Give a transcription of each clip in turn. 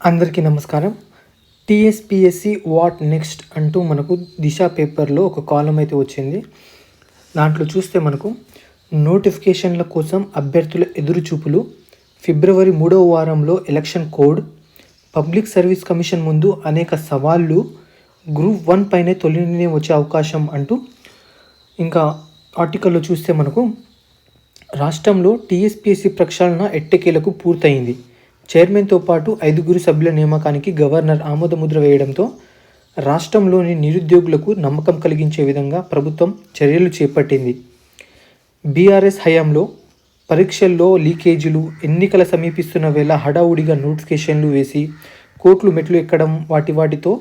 అందరికీ నమస్కారం. TSPSC what next అంటూ మనకు దిశ పేపర్లో ఒక కాలం అయితే వచ్చింది. దాంట్లో చూస్తే మనకు నోటిఫికేషన్ల కోసం అభ్యర్థుల ఎదురుచూపులు ఫిబ్రవరి మూడవ వారంలో election code public service commission ముందు అనేక సవాళ్ళు గ్రూప్ వన్ పైనే తొలి నిర్ణయం వచ్చే అవకాశం అంటూ ఇంకా ఆర్టికల్లో చూస్తే మనకు రాష్ట్రంలో టీఎస్పిఎస్సి ప్రక్షాళన ఎట్టకేలకు పూర్తయింది. చైర్మన్తో పాటు ఐదుగురు సభ్యుల నియామకానికి గవర్నర్ ఆమోదముద్ర వేయడంతో రాష్ట్రంలోని నిరుద్యోగులకు నమ్మకం కలిగించే విధంగా ప్రభుత్వం చర్యలు చేపట్టింది. బీఆర్ఎస్ హయాంలో పరీక్షల్లో లీకేజీలు ఎన్నికల సమీపిస్తున్న వేళ హడావుడిగా నోటిఫికేషన్లు వేసి కోట్లు మెట్లు ఎక్కడం వాటి వాటితో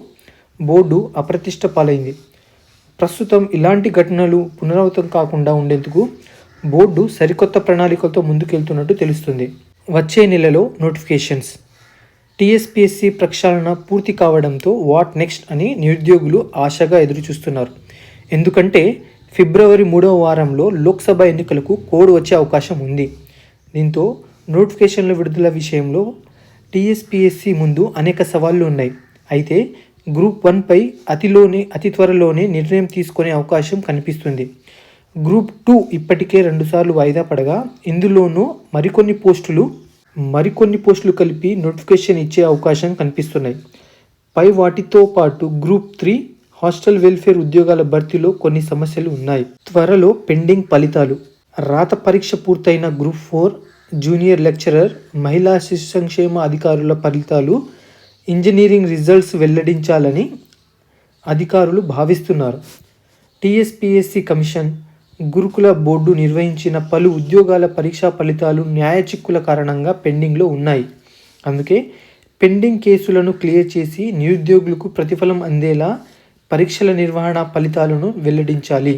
బోర్డు అప్రతిష్ట పాలైంది. ప్రస్తుతం ఇలాంటి ఘటనలు పునరావృతం కాకుండా ఉండేందుకు బోర్డు సరికొత్త ప్రణాళికలతో ముందుకెళ్తున్నట్టు తెలుస్తుంది. వచ్చే నెలలో నోటిఫికేషన్స్. టీఎస్పీఎస్సీ ప్రక్షాళన పూర్తి కావడంతో వాట్ నెక్స్ట్ అని నిరుద్యోగులు ఆశగా ఎదురుచూస్తున్నారు. ఎందుకంటే ఫిబ్రవరి మూడవ వారంలో లోక్సభ ఎన్నికలకు కోడ్ వచ్చే అవకాశం ఉంది. దీంతో నోటిఫికేషన్ల విడుదల విషయంలో టీఎస్పీఎస్సీ ముందు అనేక సవాళ్ళు ఉన్నాయి. అయితే గ్రూప్ వన్పై అతిలోనే అతి త్వరలోనే నిర్ణయం తీసుకునే అవకాశం కనిపిస్తుంది. గ్రూప్ టూ ఇప్పటికే రెండుసార్లు వాయిదా పడగా ఇందులోనూ మరికొన్ని పోస్టులు మరికొన్ని పోస్టులు కలిపి నోటిఫికేషన్ ఇచ్చే అవకాశం కనిపిస్తున్నాయి. పై వాటితో పాటు గ్రూప్ త్రీ హాస్టల్ వెల్ఫేర్ ఉద్యోగాల భర్తీలో కొన్ని సమస్యలు ఉన్నాయి. త్వరలో పెండింగ్ ఫలితాలు. రాత పరీక్ష పూర్తయిన గ్రూప్ ఫోర్ జూనియర్ లెక్చరర్ మహిళా శిశు సంక్షేమ అధికారుల ఫలితాలు ఇంజనీరింగ్ రిజల్ట్స్ వెల్లడించాలని అధికారులు భావిస్తున్నారు. టీఎస్పిఎస్సి కమిషన్ గురుకుల బోర్డు నిర్వహించిన పలు ఉద్యోగాల పరీక్షా ఫలితాలు న్యాయ చిక్కుల కారణంగా పెండింగ్లో ఉన్నాయి. అందుకే పెండింగ్ కేసులను క్లియర్ చేసి నిరుద్యోగులకు ప్రతిఫలం అందేలా పరీక్షల నిర్వహణ ఫలితాలను వెల్లడించాలి.